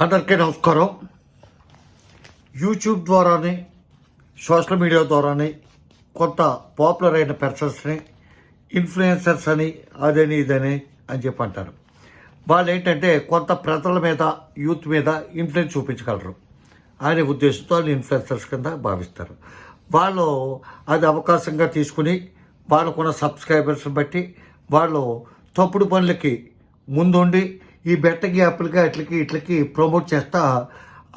అందరికీ నమస్కారం యూట్యూబ్ ద్వారానే సోషల్ మీడియా ద్వారానే కొంత పాపులర్ అయిన పర్సన్స్ని ఇన్ఫ్లుయెన్సర్స్ అని అదని ఇదని అని చెప్పి అంటారు. వాళ్ళు ఏంటంటే కొంత ప్రజల మీద యూత్ మీద ఇన్ఫ్లుయెన్స్ చూపించగలరు. అనే ఉద్దేశంతో వాళ్ళు ఇన్ఫ్లుయెన్సర్స్ కింద భావిస్తారు. వాళ్ళు అది అవకాశంగా తీసుకుని వాళ్ళకున్న సబ్స్క్రైబర్స్ని బట్టి వాళ్ళు తప్పుడు పనులకి ముందుండి ఈ బెట్టకి అప్పులకి అట్లకి ఇట్లకి ప్రమోట్ చేస్తా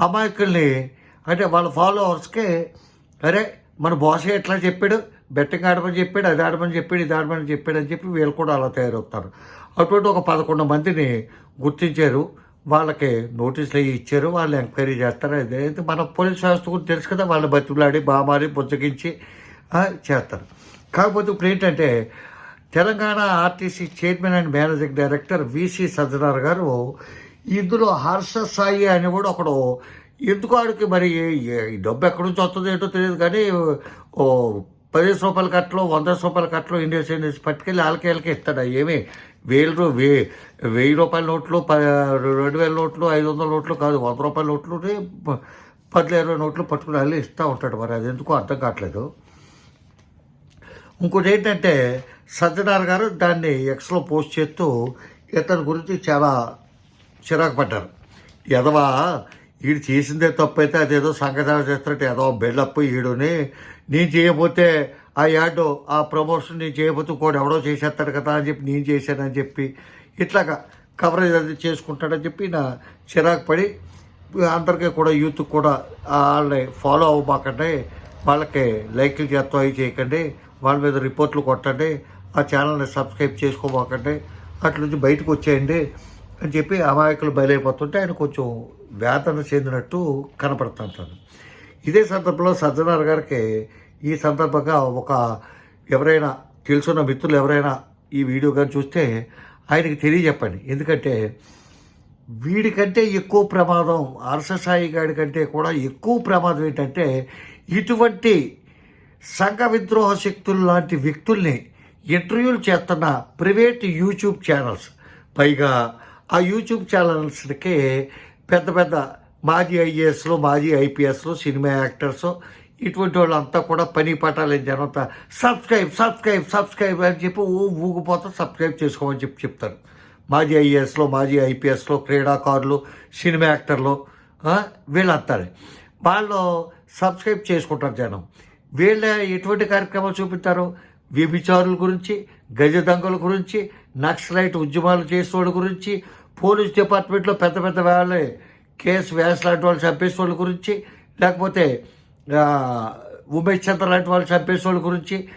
అమాయకుల్ని అంటే వాళ్ళ ఫాలోవర్స్కి అరే మన బాస్ ఎట్లా చెప్పాడు? బెట్టింగ్ ఆడమని చెప్పాడు అది ఆడమని చెప్పాడు ఇది ఆడమని చెప్పాడు అని చెప్పి వీళ్ళు కూడా అలా తయారవుతారు. అటువంటి ఒక పదకొండు మందిని గుర్తించారు. వాళ్ళకి నోటీసులు అవి ఇచ్చారు వాళ్ళు ఎంక్వైరీ చేస్తారు. అదే మన పోలీస్ వ్యవస్థ గురించి తెలుసు కదా వాళ్ళు బతిలాడి బామారి బుజ్జగించి చేస్తారు. కాకపోతే ఇప్పుడు ఏంటంటే Telangana RTC chairman and managing director VC Sajjanar garu ఇందులో హర్ష సాయి అని కూడా ఒకడు ఎందుకు ఆడికి మరి ఈ డబ్బు ఎక్కడి నుంచి వస్తుందో ఏంటో తెలియదు కానీ ఓ పదిహేను రూపాయల కట్టలో వంద రూపాయల కట్టలో ఇండియస్ ఇండియన్స్ పట్టుకెళ్ళి వాళ్ళకి వాళ్ళకి ఇస్తాడు? ఏమి? వేలు వే వెయ్యి రూపాయల నోట్లు ప రెండు వేల నోట్లు ఐదు వందల నోట్లు కాదు వంద రూపాయల నోట్లు పదిహేను పది ఇరవై నోట్లు పట్టుకుని వెళ్ళి ఇస్తూ ఉంటాడు మరి. అది ఎందుకు అర్థం కావట్లేదు. ఇంకోటి ఏంటంటే సత్యనారాయణ గారు దాన్ని ఎక్స్లో పోస్ట్ చేస్తూ ఇతని గురించి చాలా చిరాకు పడ్డారు. ఎదవా వీడు చేసిందే తప్పు అయితే అదేదో సంఘటన చేస్తున్నట్టు ఏదో బిల్డప్ ఈడుని. నేను చేయకపోతే ఆ యాడ్ ఆ ప్రమోషన్ నేను చేయకపోతే కూడా ఎవడో చేసేస్తాడు కదా అని చెప్పి నేను చేశానని చెప్పి ఇట్లాగా కవరేజ్ అది చేసుకుంటాడని చెప్పి నా చిరాకు పడి అందరికీ కూడా యూత్ కూడా వాళ్ళని ఫాలో అవ్వబాకండి వాళ్ళకి లైక్లు చేస్తాం అవి చేయకండి. వాళ్ళ మీద రిపోర్ట్లు కొట్టండి. ఆ ఛానల్ని సబ్స్క్రైబ్ చేసుకోబాకండి. అట్లుంచి బయటకు వచ్చేయండి అని చెప్పి అమాయకులు బయలైపోతుంటే ఆయన కొంచెం వేదన చెందినట్టు కనపడుతుంటాను ఇదే సందర్భంలో సజ్జనార్ గారికి ఈ సందర్భంగా ఒక ఎవరైనా తెలుసున్న మిత్రులు ఎవరైనా ఈ వీడియో కానీ చూస్తే ఆయనకి తెలియజెప్పండి. ఎందుకంటే వీడికంటే ఎక్కువ ప్రమాదం అరససాయి గాడి కంటే కూడా ఎక్కువ ప్రమాదం ఏంటంటే ఇటువంటి సంఘ విద్రోహ శక్తులు లాంటి వ్యక్తుల్ని ఇంటర్వ్యూలు చేస్తున్న ప్రైవేట్ యూట్యూబ్ ఛానల్స్ పైగా ఆ యూట్యూబ్ ఛానల్స్కి పెద్ద పెద్ద మాజీ ఐఏఎస్లు మాజీ ఐపీఎస్లు సినిమా యాక్టర్స్ ఇటువంటి వాళ్ళంతా కూడా పని పట్టాలని జనంతా సబ్స్క్రైబ్ సబ్స్క్రైబ్ సబ్స్క్రైబ్ అని చెప్పి ఊ ఊగిపోతా సబ్స్క్రైబ్ చేసుకోమని చెప్పి చెప్తారు. మాజీ ఐఏఎస్లో మాజీ ఐపీఎస్లో క్రీడాకారులు సినిమా యాక్టర్లు వీళ్ళంతారు. వాళ్ళు సబ్స్క్రైబ్ చేసుకుంటారు జనం. వీళ్ళ ఎటువంటి కార్యక్రమాలు చూపిస్తారు? వ్యభిచారుల గురించి గజ దంగల గురించి నక్సలైట్ ఉద్యమాలు చేసేవాళ్ళ గురించి పోలీస్ డిపార్ట్మెంట్లో పెద్ద పెద్ద వాళ్ళే కేసు వ్యాస్ లాంటి వాళ్ళు చంపేసేవాళ్ళ గురించి లేకపోతే ఉమేష్ చంద్ర లాంటి వాళ్ళు చంపేసేవాళ్ళ గురించి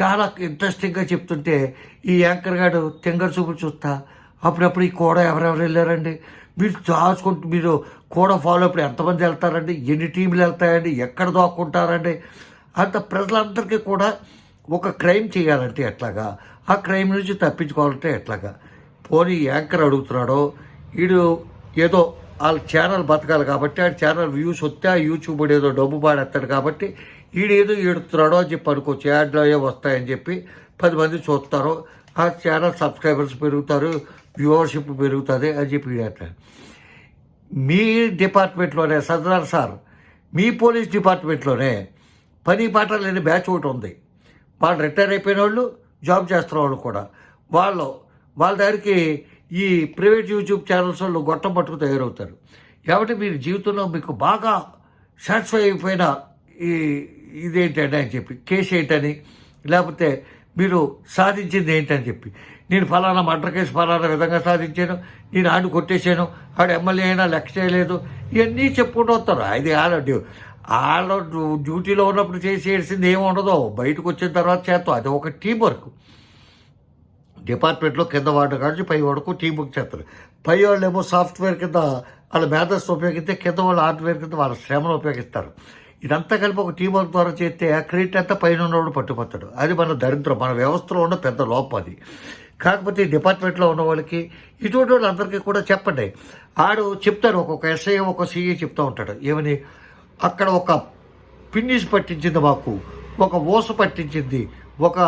చాలా ఇంట్రెస్టింగ్గా చెప్తుంటే ఈ యాంకర్ గారు తెంగర్ చూపులు చూస్తా. అప్పుడప్పుడు ఈ కోడ ఎవరెవరు వెళ్ళారండి? మీరు దాచుకుంటూ మీరు కోడ ఫాలో అప్పుడు ఎంతమంది వెళ్తారండి? ఎన్ని టీంలు వెళ్తాయండి? ఎక్కడ దాక్కుంటారండి? అంత ప్రజలందరికీ కూడా ఒక క్రైమ్ చేయాలంటే ఎట్లాగా? ఆ క్రైమ్ నుంచి తప్పించుకోవాలంటే ఎట్లాగా? పోనీ యాంకర్ అడుగుతున్నాడో వీడు ఏదో వాళ్ళ ఛానల్ బతకాలి కాబట్టి ఆ ఛానల్ వ్యూస్ వస్తే ఆ యూట్యూబ్ ఏదో డబ్బు పాడేస్తాడు కాబట్టి ఈడేదో ఏడుతున్నాడో అని చెప్పి అనుకోవచ్చు. యాడ్లో వస్తాయని చెప్పి పది మంది చూస్తారు. ఆ ఛానల్ సబ్స్క్రైబర్స్ పెరుగుతారు వ్యూవర్షిప్ పెరుగుతుంది అని చెప్పి ఈడంటాడు మీ డిపార్ట్మెంట్లోనే సదరార్ సార్ మీ పోలీస్ డిపార్ట్మెంట్లోనే పని పాట లేని బ్యాచ్ ఒకటి ఉంది. వాళ్ళు రిటైర్ అయిపోయిన వాళ్ళు జాబ్ చేస్తున్న వాళ్ళు కూడా. వాళ్ళు వాళ్ళ దగ్గరికి ఈ ప్రైవేట్ యూట్యూబ్ ఛానల్స్ వాళ్ళు గొట్టం పట్టుకు తయారవుతారు. కాబట్టి మీరు జీవితంలో మీకు బాగా సాటిస్ఫై అయిపోయిన ఈ ఇదేంటండి అని చెప్పి కేసు ఏంటని లేకపోతే మీరు సాధించింది ఏంటని చెప్పి. నేను ఫలానా మర్డర్ కేసు ఫలానా విధంగా సాధించాను నేను ఆడు కొట్టేశాను ఆడు ఎమ్మెల్యే అయినా లెక్క చేయలేదు ఇవన్నీ చెప్పుకుంటూ వస్తారు. అది ఆడ వాళ్ళ డ్యూటీలో ఉన్నప్పుడు చేసేసింది ఏమి ఉండదు బయటకు వచ్చిన తర్వాత చేస్తాం. అది ఒక టీం వర్క్ డిపార్ట్మెంట్లో కింద వాడు కానీ పై వాడుకు టీం వర్క్ చేస్తారు. పై వాళ్ళు ఏమో సాఫ్ట్వేర్ కింద వాళ్ళ మేధస్సు ఉపయోగిస్తే కింద వాళ్ళు హార్డ్వేర్ కింద వాళ్ళ శ్రమను ఉపయోగిస్తారు. ఇదంతా కలిపి ఒక టీం వర్క్ ద్వారా చేస్తే ఆ క్రెడిట్ అంతా పైన ఉన్నవాడు పట్టుకుపోతాడు అది మన దరిద్రం. మన వ్యవస్థలో ఉన్న పెద్ద లోపం అది. కాకపోతే ఈ డిపార్ట్మెంట్లో ఉన్న వాళ్ళకి ఇటువంటి వాళ్ళందరికీ కూడా చెప్పండి. ఆడు చెప్తాడు ఒక్కొక్క ఎస్ఐ ఒక సీఏ చెప్తూ ఉంటాడు. ఏమని? అక్కడ ఒక పిన్నిస్ పట్టించింది మాకు ఒక ఓస పట్టించింది ఒక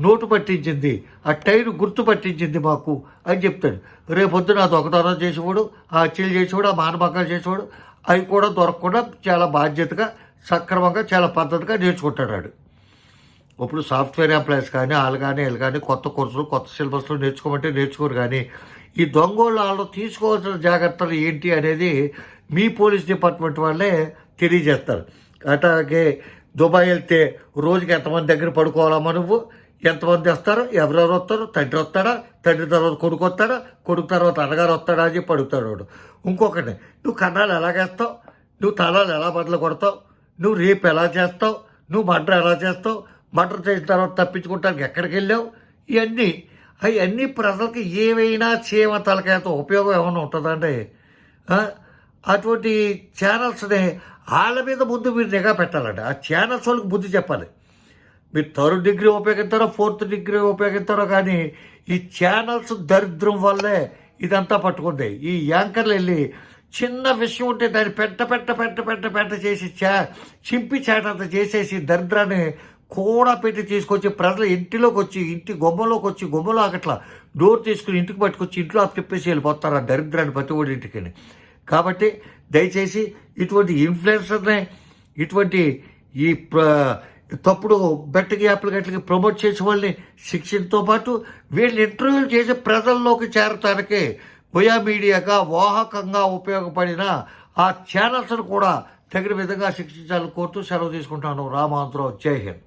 నోటు పట్టించింది ఆ టైర్ గుర్తు పట్టించింది మాకు అని చెప్తాడు. రేపొద్దున ఆ దొంగతనం చేసేవాడు ఆ హత్యలు చేసేవాడు ఆ మానభంగాలు చేసేవాడు అవి కూడా దొరకకుండా చాలా బాధ్యతగా సక్రమంగా చాలా పద్ధతిగా నేర్చుకుంటాడు ఇప్పుడు సాఫ్ట్వేర్ ఎంప్లాయీస్ కానీ వాళ్ళు కానీ వీళ్ళు కానీ కొత్త కోర్సులు కొత్త సిలబస్లు నేర్చుకోమంటే నేర్చుకోరు కానీ ఈ దొంగోళ్ళు వాళ్ళు తీసుకోవాల్సిన జాగ్రత్తలు ఏంటి అనేది మీ పోలీస్ డిపార్ట్మెంట్ వాళ్ళే తెలియజేస్తారు. అట్లాగే దుబాయ్ వెళ్తే రోజుకి ఎంతమంది దగ్గర పడుకోవాలమ్మా నువ్వు? ఎంతమంది వస్తారు? ఎవరెవరు వస్తారు? తండ్రి వస్తాడా? తండ్రి తర్వాత కొడుకు వస్తాడా? కొడుకు తర్వాత అన్నగారు వస్తాడా అని చెప్పి అడుగుతాడు వాడు. ఇంకొకటి నువ్వు కన్నాలు ఎలాగేస్తావు నువ్వు తలాలు ఎలా బట్టలు కొడతావు? నువ్వు రేపు ఎలా చేస్తావు? నువ్వు మర్డర్ ఎలా చేస్తావు? మర్డర్ చేసిన తర్వాత తప్పించుకుంటానికి ఎక్కడికి వెళ్ళావు? ఇవన్నీ అవన్నీ ప్రజలకి ఏవైనా చీమ తలకాయతో ఉపయోగం ఏమైనా ఉంటుందండి అటువంటి ఛానల్స్ని వాళ్ళ మీద ముందు మీరు నిఘా పెట్టాలండి. ఆ ఛానల్స్ వాళ్ళకి బుద్ధి చెప్పాలి. మీరు థర్డ్ డిగ్రీ ఉపయోగిస్తారో ఫోర్త్ డిగ్రీ ఉపయోగిస్తారో కానీ ఈ ఛానల్స్ దరిద్రం వల్లే ఇదంతా పట్టుకుంది. ఈ యాంకర్లు వెళ్ళి చిన్న విషయం ఉంటే దాన్ని పెట్ట పెట్ట పెట్ట పెట్ట పెట్ట చేసి చా చింపి చేటంత చేసేసి దరిద్రాన్ని కూడా పెట్టి తీసుకొచ్చి ప్రజల ఇంటిలోకి వచ్చి ఇంటి గుమ్మలోకి వచ్చి గుమ్మలో అక్కట్లా డోర్ తీసుకుని ఇంటికి పట్టుకొచ్చి ఇంట్లో అప్పచెప్పేసి వెళ్ళిపోతారు ఆ దరిద్రాన్ని ప్రతి ఒడి ఇంటికి కాబట్టి దయచేసి ఇటువంటి ఇన్ఫ్లుయెన్సర్ని ఇటువంటి ఈ ప్ర తప్పుడు బెట్టకి యాప్లు గట్లకి ప్రమోట్ చేసే వాళ్ళని శిక్షణతో పాటు వీళ్ళు ఇంటర్వ్యూలు చేసి ప్రజల్లోకి చేరటానికి బొయా మీడియాగా వాహకంగా ఉపయోగపడిన ఆ ఛానల్స్ను కూడా తగిన విధంగా శిక్షించాలని కోరుతూ సెలవు తీసుకుంటాను. రామాంతరావు. జై హింద్.